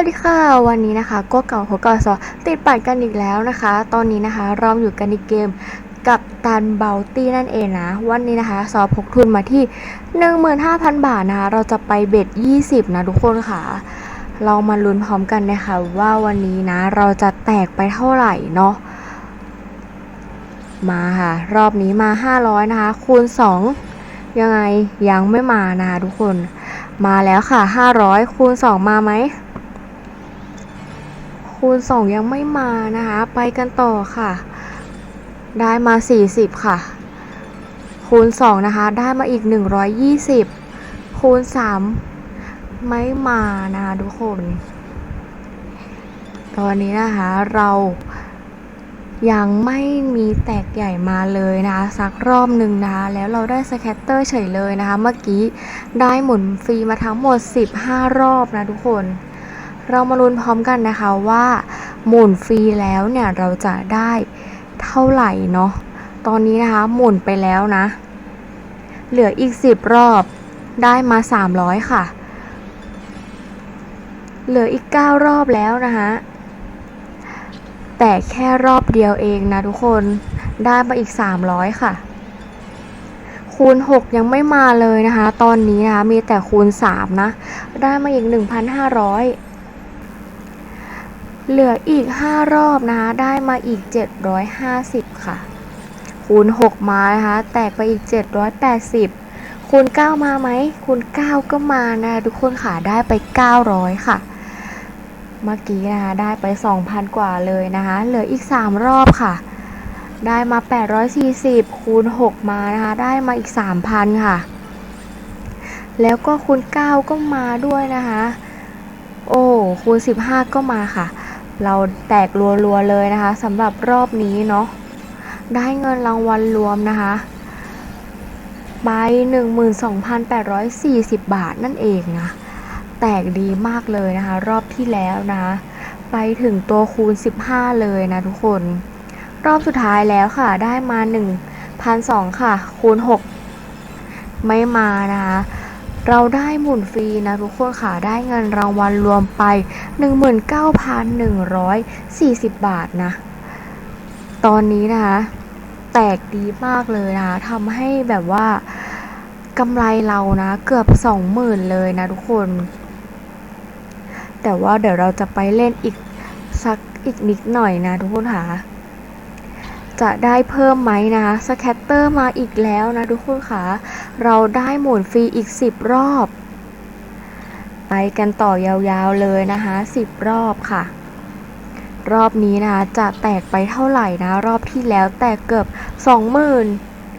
วัสดีค่ะ วันนี้นะคะก็เก่าหัวก่อซอติดปัดกันอีกแล้วนะคะ ตอนนี้นะคะเราอยู่กันในเกมกับตันเบลตี้นั่นเองนะ วันนี้นะคะซอพกทุนมาที่ 15,000 บาทนะคะ เราจะไปเบ็ด 20 นะทุกคนค่ะ เรามาลุ้นพร้อมกันนะคะ ว่าวันนี้นะ เราจะแตกไปเท่าไหร่เนาะมาค่ะ รอบนี้มา 500 นะคะ คูณ 2 ยังไงยังไม่มานะคะทุกคนมาแล้วค่ะ 500 คูณ 2 มาไหม คูณ 2 ยังไม่มานะคะ ไปกันต่อค่ะ ได้มา 40 ค่ะ คูณ 2 นะคะ ได้มาอีก 120 คูณ 3 ไม่มานะคะทุกคน ตอนนี้นะคะเรายังไม่มีแตกใหญ่มาเลยนะคะสักรอบหนึ่งนะคะแล้วเราได้สแคตเตอร์เฉยเลยนะคะ เมื่อกี้ได้หมุนฟรีมาทั้งหมด 15 รอบนะทุกคน เรามาลุ้นพร้อมกันนะคะว่า หมุนฟรีแล้วเนี่ยเราจะได้เท่าไหร่เนาะตอนนี้นะคะหมุนไปแล้วนะ เหลืออีก 10 รอบได้มา 300 ค่ะ เหลืออีก 9 รอบแล้วนะคะแต่แค่รอบเดียวเองนะทุกคนได้มาอีก 300 ค่ะ คูณ 6 ยังไม่มาเลยนะคะ ตอนนี้นะคะมีแต่คูณ 3 นะ ได้มาอีก 1,500 เหลืออีก 5 รอบนะคะได้มาอีก 750 ค่ะ คูณ 6 มานะคะ แตกไปอีก 780 คูณ 9 มาไหมคูณ 9 ก็มานะทุกคนค่ะได้ไป 900 ค่ะ เมื่อกี้นะคะได้ไป 2,000 กว่าเลยนะคะ เหลืออีก 3 รอบค่ะ ได้มา 840 คูณ 6 มานะคะ ได้มาอีก 3,000 ค่ะ แล้วก็คูณ 9 ก็มาด้วยนะคะ โอ้คูณ 15 ก็มาค่ะ เราแตกรัวๆเลยนะคะสำหรับรอบนี้เนาะได้เงินรางวัลรวมนะคะไป12,840 บาทนั่นเองนะ แตกดีมากเลยนะคะ รอบที่แล้วนะ ไปถึงตัวคูณ 15 เลยนะทุกคน รอบสุดท้ายแล้วค่ะ ได้มา1,200ค่ะ คูณ 6 ไม่มานะคะ เราได้หมุนฟรีนะทุกคนค่ะ ได้เงินรางวัลรวมไป 19,140 บาทนะ ตอนนี้นะคะแตกดีมากเลยนะคะทำให้แบบว่ากำไรเรานะเกือบ 20,000 เลยนะทุกคน แต่ว่าเดี๋ยวเราจะไปเล่นอีกสักอีกนิดหน่อยนะทุกคนค่ะจะได้เพิ่มไหมนะคะสแคตเตอร์มาอีกแล้วนะทุกคนค่ะ เราได้หมุนฟรีอีก 10 รอบ ไปกันต่อยาวๆเลยนะคะ 10 รอบค่ะ รอบนี้นะคะจะแตกไปเท่าไหร่นะ รอบที่แล้วแตกเกือบ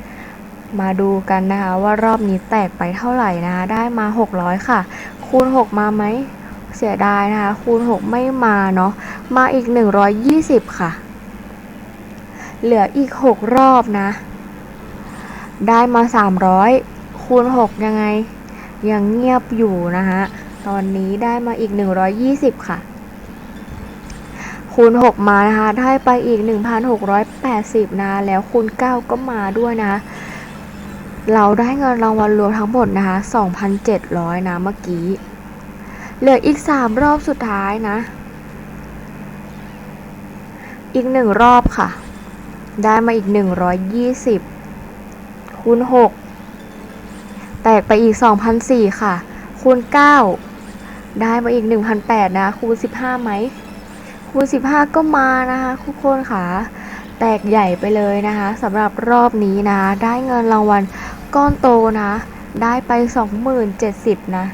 20,000 มาดูกันนะคะว่ารอบนี้แตกไปเท่าไหร่นะคะได้มา 600 ค่ะ คูณ 6 มาไหมเสียดายนะคะ คูณ 6 ไม่มาเนาะมาอีก 120 ค่ะ เหลืออีก 6 รอบนะ ได้มา 300 คูณ 6 ยังไง ยังเงียบอยู่นะคะ ตอนนี้ได้มาอีก 120 ค่ะ คูณ 6 มานะคะ ได้ไปอีก 1,680 นะ แล้วคูณ 9 ก็มาด้วยนะ เราได้เงินรางวัลรวมทั้งหมดนะคะ 2,700 นะเมื่อกี้ เหลืออีก 3 รอบสุดท้ายนะ อีก 1 รอบค่ะ ได้มาอีก 120 คูณ 6 แตกไปอีก 2,004 ค่ะ คูณ 9 ได้มาอีก 1,008 นะ คูณ 15 ไหม คูณ 15 ก็มานะคะทุกคนค่ะ แตกใหญ่ไปเลยนะคะสำหรับรอบนี้นะ ได้เงินรางวัลก้อนโตนะ ได้ไป 20,070 นะ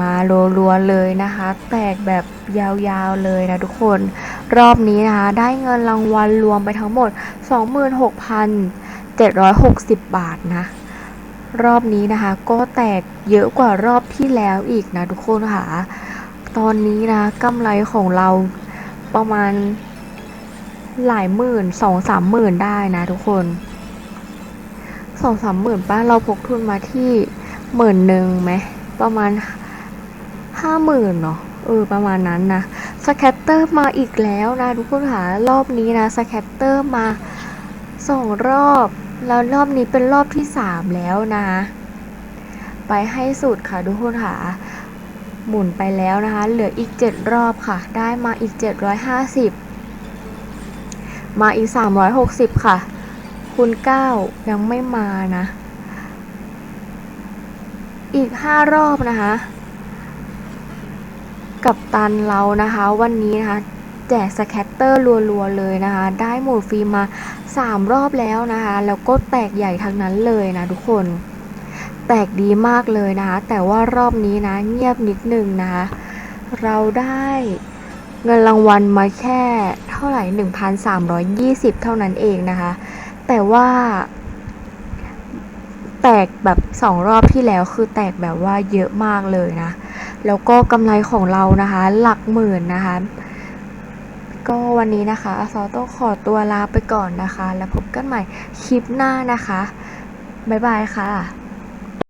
มารัวๆเลยนะคะ แตกแบบยาวๆเลยนะทุกคนรอบนี้นะคะ ได้เงินรางวัลรวมไปทั้งหมด 760 บาทนะ รอบนี้นะคะก็แตกเยอะกว่ารอบที่แล้วอีกนะทุกคนค่ะ ตอนนี้นะกำไรของเราประมาณหลายหมื่นสองสามหมื่นได้นะทุกคนสองสามหมื่นป้าเราพกทุนมาที่หมื่นหนึ่งไหมประมาณห้าหมื่นเนาะเออประมาณนั้นนะสแคตเตอร์มาอีกแล้วนะทุกคนค่ะรอบนี้นะสแคตเตอร์มาสองรอบ แล้วรอบนี้เป็นรอบที่สามแล้วนะ ไปให้สุดค่ะทุกคนค่ะ หมุนไปแล้วนะคะ เหลืออีก7รอบค่ะ ได้มาอีก750มาอีก360ค่ะ คูณ9ยังไม่มานะ อีก5รอบนะคะ กับตันเรานะคะ วันนี้นะคะ แจกสแคตเตอร์รัวๆเลยนะคะ ได้หมุนฟรีมา 3 รอบแล้วนะคะ แล้วก็แตกใหญ่ทั้งนั้นเลยนะทุกคน แตกดีมากเลยนะคะ แต่ว่ารอบนี้นะเงียบนิดนึงนะคะ เราได้เงินรางวัลมาแค่เท่าไหร่ 1,320 เท่านั้นเองนะคะ แต่ว่าแตกแบบสองรอบที่แล้วคือแตกแบบว่าเยอะมากเลยนะ แล้วก็กำไรของเรานะคะ หลักหมื่นนะคะ ก็วันนี้นะคะอาซอต้องขอตัวลาไปก่อนนะคะ แล้วพบกันใหม่คลิปหน้านะคะ บ๊ายบายค่ะ